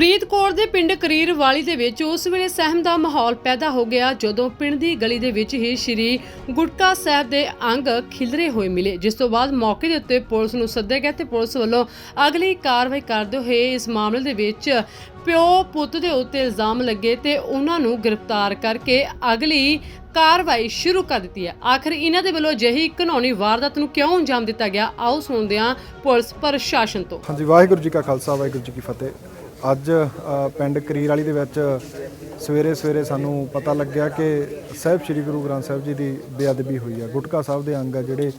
ਫਰੀਦਕੋਟ ਦੇ ਪਿੰਡ ਕਰੀਰ ਵਾਲੀ ਦੇ ਵਿੱਚ ਉਸ ਵੇਲੇ ਸਹਿਮ ਦਾ ਮਾਹੌਲ ਪੈਦਾ ਹੋ ਗਿਆ ਜਦੋਂ ਪਿੰਡ ਦੀ ਗਲੀ ਦੇ ਵਿੱਚ ਹੀ ਸ਼੍ਰੀ ਗੁਟਕਾ ਸਾਹਿਬ ਦੇ ਅੰਗ ਖਿਲਰੇ ਹੋਏ ਮਿਲੇ, ਜਿਸ ਤੋਂ ਬਾਅਦ ਮੌਕੇ ਦੇ ਉੱਤੇ ਪੁਲਿਸ ਨੂੰ ਸੱਦਿਆ ਗਿਆ ਤੇ ਪੁਲਿਸ ਵੱਲੋਂ ਅਗਲੀ ਕਾਰਵਾਈ ਕਰਦੇ ਹੋਏ ਇਸ ਮਾਮਲੇ ਦੇ ਵਿੱਚ ਪਿਓ ਪੁੱਤ ਦੇ ਉੱਤੇ ਇਲਜ਼ਾਮ ਲੱਗੇ ਤੇ ਉਹਨਾਂ ਨੂੰ ਗ੍ਰਿਫਤਾਰ ਕਰਕੇ ਅਗਲੀ ਕਾਰਵਾਈ ਸ਼ੁਰੂ ਕਰ ਦਿੱਤੀ ਹੈ। ਆਖਰ ਇਹਨਾਂ ਦੇ ਵੱਲੋਂ ਅਜਿਹੀ ਘਿਨੌਣੀ ਵਾਰਦਾਤ ਨੂੰ ਕਿਉਂ ਅੰਜਾਮ ਦਿੱਤਾ ਗਿਆ? ਆਓ ਸੁਣਦੇ ਹਾਂ ਪੁਲਿਸ ਪ੍ਰਸ਼ਾਸਨ ਤੋਂ। ਹਾਂਜੀ, ਵਾਹਿਗੁਰੂ ਜੀ ਕਾ ਖਾਲਸਾ, ਵਾਹਿਗੁਰੂ ਜੀ ਕੀ ਫਤਿਹ। ਅੱਜ ਪਿੰਡ ਕਰੀਰ ਵਾਲੀ ਦੇ ਵਿੱਚ ਸਵੇਰੇ ਸਵੇਰੇ ਸਾਨੂੰ ਪਤਾ ਲੱਗਿਆ ਕਿ ਸਾਹਿਬ ਸ੍ਰੀ ਗੁਰੂ ਗ੍ਰੰਥ ਸਾਹਿਬ ਜੀ ਦੀ ਬੇਅਦਬੀ ਹੋਈ ਆ। ਗੁਟਕਾ ਸਾਹਿਬ ਦੇ ਅੰਗ ਆ ਜਿਹੜੇ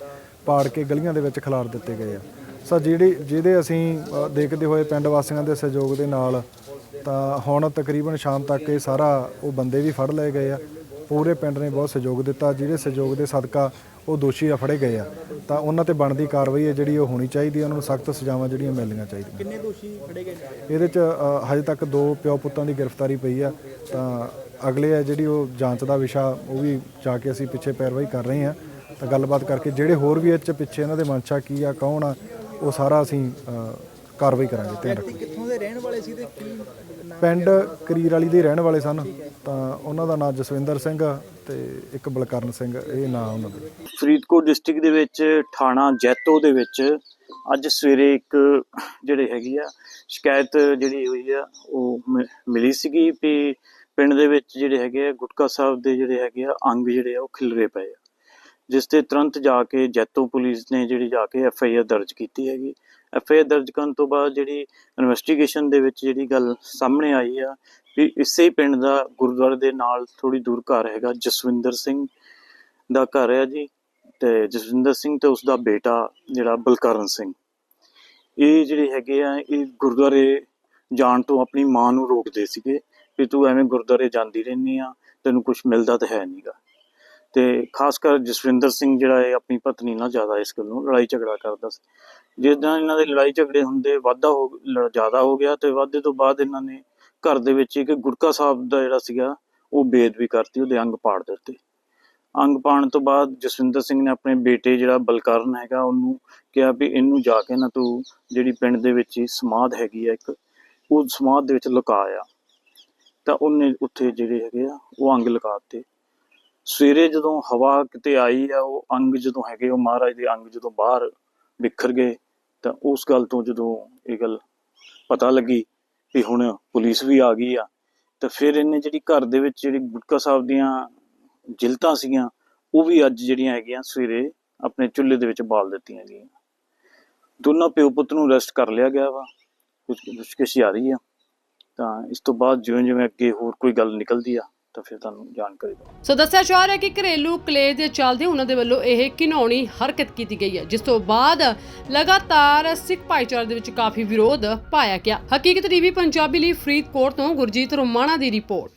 ਪਾੜ ਕੇ ਗਲੀਆਂ ਦੇ ਵਿੱਚ ਖਿਲਾਰ ਦਿੱਤੇ ਗਏ ਆ। ਸੋ ਜਿਹੜੀ, ਜਿਹਦੇ ਅਸੀਂ ਦੇਖਦੇ ਹੋਏ ਪਿੰਡ ਵਾਸੀਆਂ ਦੇ ਸਹਿਯੋਗ ਦੇ ਨਾਲ ਤਾਂ ਹੁਣ ਤਕਰੀਬਨ ਸ਼ਾਮ ਤੱਕ ਇਹ ਸਾਰਾ ਉਹ ਬੰਦੇ ਵੀ ਫੜ ਲਏ ਗਏ ਆ। ਪੂਰੇ ਪਿੰਡ ਨੇ ਬਹੁਤ ਸਹਿਯੋਗ ਦਿੱਤਾ। ਜਿਹੜੇ ਸਹਿਯੋਗ ਦੇ ਸਦਕਾ ਉਹ ਦੋਸ਼ੀ ਆ ਫੜੇ ਗਏ ਆ। ਤਾਂ ਉਹਨਾਂ ਤੇ ਬਣਦੀ ਕਾਰਵਾਈ ਹੈ ਜਿਹੜੀ ਉਹ ਹੋਣੀ ਚਾਹੀਦੀ ਹੈ। ਉਹਨਾਂ ਨੂੰ ਸਖਤ ਸਜ਼ਾਵਾਂ ਜਿਹੜੀਆਂ ਮਿਲਣੀਆਂ ਚਾਹੀਦੀਆਂ। ਕਿੰਨੇ ਦੋਸ਼ੀ ਫੜੇ ਗਏ ਇਹਦੇ ਚ ਅ, ਹਜੇ ਤੱਕ ਦੋ ਪਿਓ ਪੁੱਤਾਂ ਦੀ ਗ੍ਰਿਫਤਾਰੀ ਪਈ ਆ। ਤਾਂ ਅਗਲੇ ਆ ਜਿਹੜੀ ਉਹ ਜਾਂਚ ਦਾ ਵਿਸ਼ਾ ਉਹ ਵੀ ਜਾ ਕੇ ਅਸੀਂ ਪਿੱਛੇ ਪੈਰਵਾਈ ਕਰ ਰਹੇ ਹਾਂ। ਤਾਂ ਗੱਲਬਾਤ ਕਰਕੇ ਜਿਹੜੇ ਹੋਰ ਵੀ ਇਹ ਚ ਪਿੱਛੇ ਇਹਨਾਂ ਦੇ ਮਨਸ਼ਾ ਕੀ ਆ ਕੌਣ ਆ ਉਹ ਸਾਰਾ ਅਸੀਂ ਅ, ਕਾਰਵਾਈ ਕਰਾਂਗੇ ਧਿਆਨ ਰੱਖੋ। ਕਿੱਥੋਂ ਦੇ ਰਹਿਣ ਵਾਲੇ ਸੀ ਤੇ ਕੀ ਪਿੰਡ ਕਰੀਰ ਵਾਲੀ ਦੇ ਰਹਿਣ ਵਾਲੇ ਸਨ ਤਾਂ ਉਹਨਾਂ ਦਾ ਨਾਮ ਜਸਵਿੰਦਰ ਸਿੰਘ ਆ ਤੇ ਇੱਕ ਬਲਕਰਨ ਸਿੰਘ ਇਹ ਨਾਂ ਉਹਨਾਂ ਦੇ। ਫਰੀਦਕੋਟ ਡਿਸਟ੍ਰਿਕਟ ਦੇ ਵਿੱਚ ਥਾਣਾ ਜੈਤੋ ਦੇ ਵਿੱਚ ਅੱਜ ਸਵੇਰੇ ਇੱਕ ਜਿਹੜੇ ਹੈਗੀ ਆ ਸ਼ਿਕਾਇਤ ਜਿਹੜੀ ਹੋਈ ਆ ਉਹ ਮ- ਮਿਲੀ ਸੀਗੀ ਵੀ ਪਿੰਡ ਦੇ ਵਿੱਚ ਜਿਹੜੇ ਹੈਗੇ ਆ ਗੁਟਕਾ ਸਾਹਿਬ ਦੇ ਜਿਹੜੇ ਹੈਗੇ ਆ ਅੰਗ ਜਿਹੜੇ ਆ ਉਹ ਖਿਲਰੇ ਪਏ ਆ। ਜਿਸ ਤੇ ਤੁਰੰਤ ਜਾ ਕੇ ਜੈਤੋ ਪੁਲਿਸ ਨੇ ਜਿਹੜੀ ਜਾ ਕੇ ਐਫ ਆਈ ਆਰ ਦਰਜ ਕੀਤੀ ਹੈਗੀ। ਐਫ ਆਈ ਆਰ ਦਰਜ ਕਰਨ ਤੋਂ ਬਾਅਦ ਜਿਹੜੀ ਇਨਵੈਸਟੀਗੇਸ਼ਨ ਦੇ ਵਿੱਚ ਜਿਹੜੀ ਗੱਲ ਸਾਹਮਣੇ ਆਈ ਆ, ਵੀ ਇਸੇ ਪਿੰਡ ਦਾ ਗੁਰਦੁਆਰੇ ਦੇ ਨਾਲ ਥੋੜੀ ਦੂਰ ਘਰ ਹੈਗਾ, ਜਸਵਿੰਦਰ ਸਿੰਘ ਦਾ ਘਰ ਹੈ ਜੀ ਤੇ ਜਸਵਿੰਦਰ ਸਿੰਘ ਤੇ ਉਸ ਦਾ ਬੇਟਾ ਜਿਹੜਾ ਬਲਕਰਨ ਸਿੰਘ। ਇਹ ਜਿਹੜੇ ਹੈਗੇ ਆ, ਇਹ ਗੁਰਦੁਆਰੇ ਜਾਣ ਤੋਂ ਆਪਣੀ ਮਾਂ ਨੂੰ ਰੋਕਦੇ ਸੀਗੇ ਵੀ ਤੂੰ ਐਵੇਂ ਗੁਰਦੁਆਰੇ ਜਾਂਦੀ ਰਹਿੰਦੀ ਆ, ਤੈਨੂੰ ਕੁਝ ਮਿਲਦਾ ਤਾਂ ਹੈ ਨਹੀਂਗਾ ਤੇ ਖਾਸ ਕਰ ਜਸਵਿੰਦਰ ਸਿੰਘ ਜਿਹੜਾ ਹੈ ਆਪਣੀ ਪਤਨੀ ਨਾਲ ਜ਼ਿਆਦਾ ਇਸ ਗੱਲ ਨੂੰ ਲੜਾਈ ਝਗੜਾ ਕਰਦਾ ਸੀ। ਜਿਸ ਦਿਨ ਇਹਨਾਂ ਦੇ ਲੜਾਈ ਝਗੜੇ ਹੁੰਦੇ ਵਾਧਾ ਹੋ ਜ਼ਿਆਦਾ ਹੋ ਗਿਆ ਤੇ ਵਾਧੇ ਤੋਂ ਬਾਅਦ ਇਹਨਾਂ ਨੇ ਘਰ ਦੇ ਵਿੱਚ ਇੱਕ ਗੁਰਕਾ ਸਾਹਿਬ ਦਾ ਜਿਹੜਾ ਸੀਗਾ, ਉਹ ਬੇਦ ਵੀ ਕਰਤੀ, ਉਹਦੇ ਅੰਗ ਪਾੜ ਦਿੱਤੇ। ਅੰਗ ਪਾਣ ਤੋਂ ਬਾਅਦ ਜਸਵਿੰਦਰ ਸਿੰਘ ਨੇ ਆਪਣੇ ਬੇਟੇ ਜਿਹੜਾ ਬਲਕਰਨ ਹੈਗਾ, ਉਹਨੂੰ ਕਿਹਾ ਵੀ ਇਹਨੂੰ ਜਾ ਕੇ ਨਾ ਤੂੰ ਜਿਹੜੀ ਪਿੰਡ ਦੇ ਵਿੱਚ ਹੀ ਸਮਾਧ ਹੈਗੀ ਆ ਇੱਕ, ਉਹ ਸਮਾਧ ਦੇ ਵਿੱਚ ਲੁਕਾਇਆ ਤਾਂ ਉਹਨੇ ਉੱਥੇ ਜਿਹੜੇ ਹੈਗੇ ਆ, ਉਹ ਅੰਗ ਲਗਾ ਦਿੱਤੇ। ਸਵੇਰੇ ਜਦੋਂ ਹਵਾ ਕਿਤੇ ਆਈ ਆ, ਉਹ ਅੰਗ ਜਦੋਂ ਹੈਗੇ, ਉਹ ਮਹਾਰਾਜ ਦੇ ਅੰਗ ਜਦੋਂ ਬਾਹਰ ਬਿਖਰ ਗਏ, ਤਾਂ ਉਸ ਗੱਲ ਤੋਂ ਜਦੋਂ ਇਹ ਗੱਲ ਪਤਾ ਲੱਗੀ ਵੀ ਹੁਣ ਪੁਲਿਸ ਵੀ ਆ ਗਈ ਆ, ਤਾਂ ਫਿਰ ਇਹਨੇ ਜਿਹੜੀ ਘਰ ਦੇ ਵਿੱਚ ਜਿਹੜੀ ਗੁਟਕਾ ਸਾਹਿਬ ਦੀਆਂ ਜਿਲਤਾਂ ਸੀਗੀਆਂ, ਉਹ ਵੀ ਅੱਜ ਜਿਹੜੀਆਂ ਹੈਗੀਆਂ ਸਵੇਰੇ ਆਪਣੇ ਚੁੱਲ੍ਹੇ ਦੇ ਵਿੱਚ ਬਾਲ ਦਿੱਤੀਆਂ ਗਈਆਂ। ਦੋਨਾਂ ਪਿਓ ਪੁੱਤ ਨੂੰ ਅਰੈਸਟ ਕਰ ਲਿਆ ਗਿਆ ਵਾ ਕੁਝ ਪੁੱਛਗਿੱਛ ਜਾਰੀ ਆ, ਤਾਂ ਇਸ ਤੋਂ ਬਾਅਦ ਜਿਵੇਂ ਜਿਵੇਂ ਅੱਗੇ ਹੋਰ ਕੋਈ ਗੱਲ ਨਿਕਲਦੀ ਆ ਤਾਂ ਫਿਰ ਤੁਹਾਨੂੰ ਜਾਣਕਾਰੀ ਦਵਾਂਗੇ। ਸੋ ਦੱਸਿਆ ਜਾ ਰਿਹਾ ਕਿ ਘਰੇਲੂ ਕਲੇਸ਼ ਦੇ ਚੱਲਦੇ ਉਹਨਾਂ ਦੇ ਵੱਲੋਂ ਇਹ ਘਿਨੌਣੀ ਹਰਕਤ ਕੀਤੀ ਗਈ ਹੈ, ਜਿਸ ਤੋਂ ਬਾਅਦ ਲਗਾਤਾਰ ਸਿੱਖ ਭਾਈਚਾਰੇ ਦੇ ਵਿੱਚ ਕਾਫੀ ਵਿਰੋਧ ਪਾਇਆ ਗਿਆ। ਹਕੀਕਤ ਟੀਵੀ ਪੰਜਾਬੀ ਲਈ ਫਰੀਦਕੋਟ ਤੋਂ ਗੁਰਜੀਤ ਰੋਮਾਣਾ ਦੀ ਰਿਪੋਰਟ।